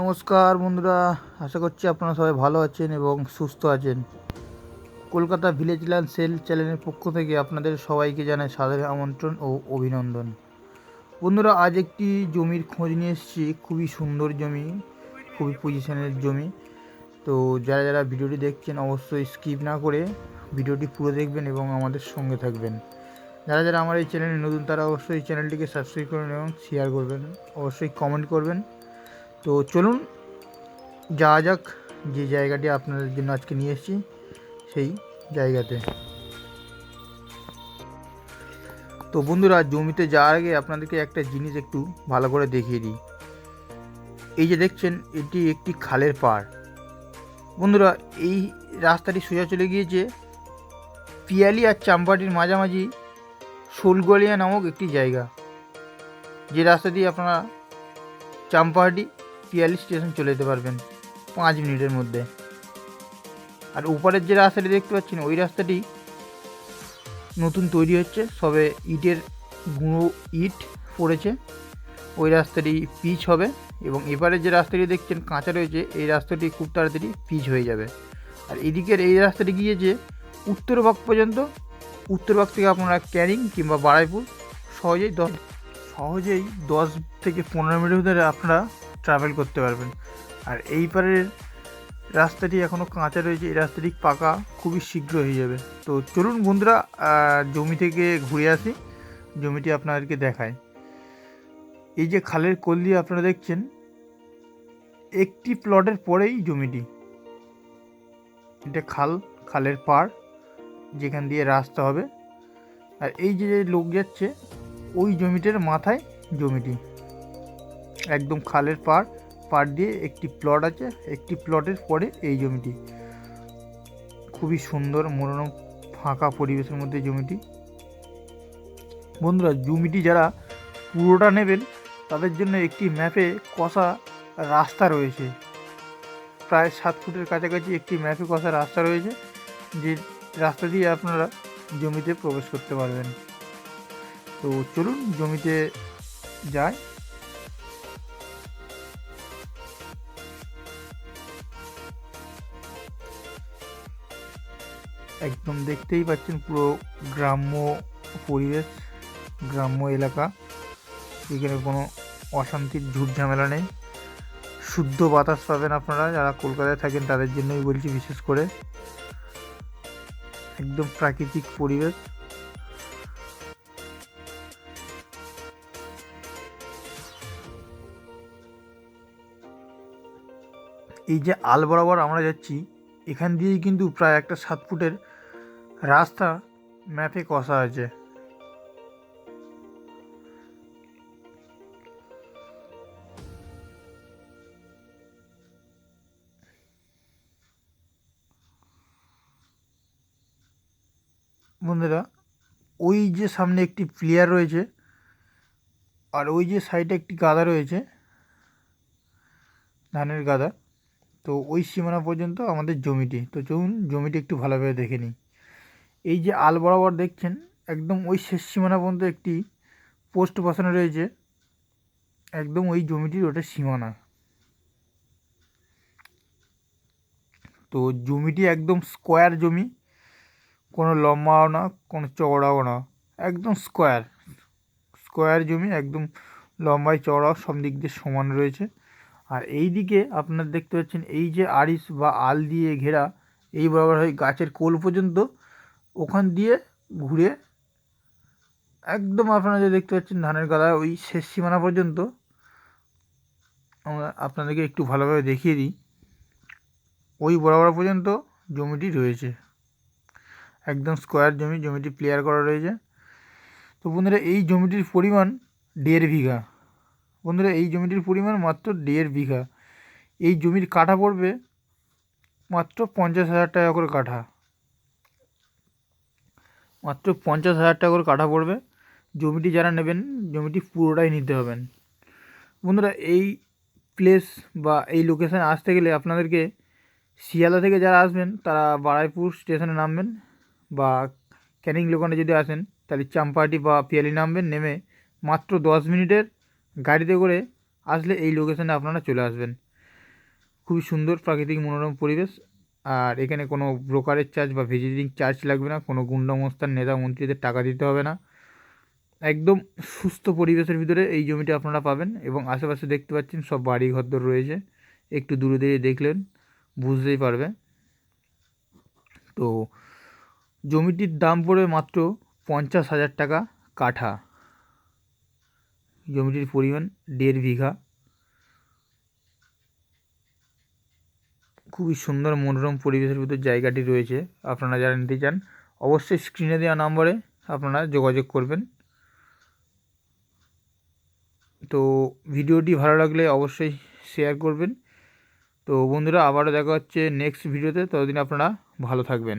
নমস্কার বন্ধুরা, আশা করছি আপনারা সবাই ভালো আছেন এবং সুস্থ আছেন। কলকাতা ভিলেজ ল্যান্ড সেল চ্যানেলের পক্ষ থেকে আপনাদের সবাইকে জানাই সাদরের আমন্ত্রণ ও অভিনন্দন। বন্ধুরা, আজ একটি জমির খোঁজ নিয়ে এসেছি। খুবই সুন্দর জমি, খুবই পজিশনের জমি। তো যারা যারা ভিডিওটি দেখছেন, অবশ্যই স্কিপ না করে ভিডিওটি পুরো দেখবেন এবং আমাদের সঙ্গে থাকবেন। যারা যারা আমার এই চ্যানেলে নতুন, তারা অবশ্যই চ্যানেলটিকে সাবস্ক্রাইব করবেন এবং শেয়ার করবেন। অবশ্যই কমেন্ট করবেন। তো চলুন, যাওয়া যাক যে জায়গাটি আপনাদের জন্য আজকে নিয়ে এসেছি, সেই জায়গাতে। তো বন্ধুরা, জমিতে যাওয়ার আগে আপনাদেরকে একটা জিনিস একটু ভালো করে দেখিয়ে দিই। এই যে দেখছেন, এটি একটি খালের পাড়। বন্ধুরা, এই রাস্তাটি সোজা চলে গিয়েছে পিয়ালি আর চাম্পাটির মাঝামাঝি শোলগলিয়া নামক একটি জায়গা। যে রাস্তা দিয়ে আপনারা চাম্পাহাটি পিয়ালি স্টেশন চলে যেতে পারবেন পাঁচ মিনিটের মধ্যে। আর উপরের যে রাস্তাটি দেখতে পাচ্ছেন, ওই রাস্তাটি নতুন তৈরি হচ্ছে, সবে ইটের গুঁড়ো ইট পড়েছে। ওই রাস্তাটি পিচ হবে এবং এবারে যে রাস্তাটি দেখছেন কাঁচা রয়েছে, এই রাস্তাটি খুব তাড়াতাড়ি পিচ হয়ে যাবে। আর এদিকের এই রাস্তাটি গিয়েছে উত্তরবাগ পর্যন্ত উত্তরবাগ থেকে আপনারা ক্যানিং কিংবা বারাইপুর সহজেই দশ সহজেই দশ থেকে পনেরো মিনিট ধরে আপনারা ট্রাভেল করতে পারবেন। আর এই পারের রাস্তাটি এখনও কাঁচা রয়েছে, এই রাস্তাটি পাকা, খুবই শীঘ্র হয়ে যাবে। তো চলুন বন্ধুরা জমি থেকে ঘুরে আসি, জমিটি আপনাদেরকে দেখায় এই যে খালের কোল দিয়ে আপনারা দেখছেন, একটি প্লটের পরেই জমিটি। এটা খাল, খালের পাড়, যেখান দিয়ে রাস্তা হবে। আর এই যে যে লোক যাচ্ছে, ওই জমিটার মাথায় জমিটি। একদম খালের পাড় পাড় দিয়ে একটি প্লট আছে। একটি প্লটের পরে এই জমিটি। খুবই সুন্দর, মনোরম, ফাঁকা পরিবেশের মধ্যে জমিটি। বন্ধুরা, জমিটি যারা পুরোটা নেবেন, তাদের জন্য একটি ম্যাপে কষা রাস্তা রয়েছে। প্রায় সাত ফুটের কাছাকাছি একটি ম্যাপে কষা রাস্তা রয়েছে, যে রাস্তা দিয়ে আপনারা জমিতে প্রবেশ করতে পারবেন। তো চলুন, জমিতে যাই। একদম দেখতেই পাচ্ছেন পুরো গ্রাম্য পরিবেশ, গ্রাম্য এলাকা। এখানে কোনো অশান্তির ঝুট ঝামেলা নেই। শুদ্ধ বাতাস পাবেন আপনারা, যারা কলকাতায় থাকেন তাদের জন্যই বলছি বিশেষ করে। একদম প্রাকৃতিক পরিবেশ। এই যে আল বরাবর আমরা যাচ্ছি, এখান দিয়েই কিন্তু প্রায় একটা সাত ফুটের রাস্তা ম্যাপে কষা আছে বন্ধুরা, ওই যে সামনে একটি প্লেয়ার রয়েছে আর ওই যে সাইডে একটি গাদা রয়েছে, ধানের গাদা। তো ওই সীমানা পর্যন্ত আমাদের জমিটি। তো চলুন জমিটি একটু ভালোভাবে দেখে নিই। এই যে আল বরাবর দেখছেন, একদম ওই শেষ সীমানা পর্যন্ত একটি পোস্ট বসানো রয়েছে। একদম ওই জমিটির ওটা সীমানা। তো জমিটি একদম স্কোয়ার জমি। কোনো লম্বাও না, কোনো চওড়াও না। একদম স্কোয়ার। স্কোয়ার জমি, একদম লম্বায় চওড়াও, সব দিক দিয়ে সমান রয়েছে। আর এই দিকে আপনার দেখতে পাচ্ছেন, এই যে আড়িশ বা আল দিয়ে ঘেরা, এই বরাবর হয় গাছের কোল পর্যন্ত। ওখান দিয়ে ঘুরে একদম আপনারা যে দেখতে পাচ্ছেন ধানের গাদা ওই শেষ সীমানা পর্যন্ত আমরা আপনাদেরকে একটু ভালোভাবে দেখিয়ে দিই। ওই বরাবর পর্যন্ত জমিটি রয়েছে। একদম স্কোয়ার জমি, জমিটি প্লেয়ার করা রয়েছে। তো বন্ধুরা, এই জমিটির পরিমাণ দেড় বিঘা। বন্ধুরা, এই জমিটির পরিমাণ মাত্র দেড় বিঘা। এই জমির কাঠা পড়বে মাত্র পঞ্চাশ হাজার টাকা করে কাঠা। মাত্র পঞ্চাশ হাজার টাকা করে কাঠা পড়বে। জমিটি যারা নেবেন, জমিটি পুরোটাই নিতে হবেন। বন্ধুরা, এই প্লেস বা এই লোকেশানে আসতে গেলে আপনাদেরকে শিয়ালদা থেকে যারা আসবেন, তারা বারাইপুর স্টেশনে নামবেন বা ক্যানিং লোকানে যদি আসেন, তাহলে চাম্পাহাটি বা পিয়ালি নামবেন, নেমে মাত্র দশ মিনিটের গাড়িতে করে আসলে এই লোকেশানে আপনারা চলে আসবেন। খুবই সুন্দর প্রাকৃতিক মনোরম পরিবেশ। আর এখানে কোনো ব্রোকারের চার্জ বা ভিজিটিং চার্জ লাগবে না। কোনো গুন্ডামস্তার, নেতা, মন্ত্রীদের টাকা দিতে হবে না। একদম সুস্থ পরিবেশের ভিতরে এই জমিটা আপনারা পাবেন এবং আশেপাশে দেখতে পাচ্ছেন সব বাড়ি ঘরদর রয়েছে। একটু দূরে দূরে দেখলেন, বুঝতেই পারবে তো জমিটির দাম পড়বে মাত্র পঞ্চাশ হাজার টাকা কাঠা। জমিটির পরিমাণ দেড় বিঘা। খুবই সুন্দর মনোরম পরিবেশের ভিতর জায়গাটি রয়েছে। আপনারা যারা নিতে চান, অবশ্যই স্ক্রিনে দেওয়া নম্বরে আপনারা যোগাযোগ করবেন। তো ভিডিওটি ভালো লাগলে অবশ্যই শেয়ার করবেন। তো বন্ধুরা, আবারও দেখা হচ্ছে নেক্সট ভিডিওতে ততদিন আপনারা ভালো থাকবেন।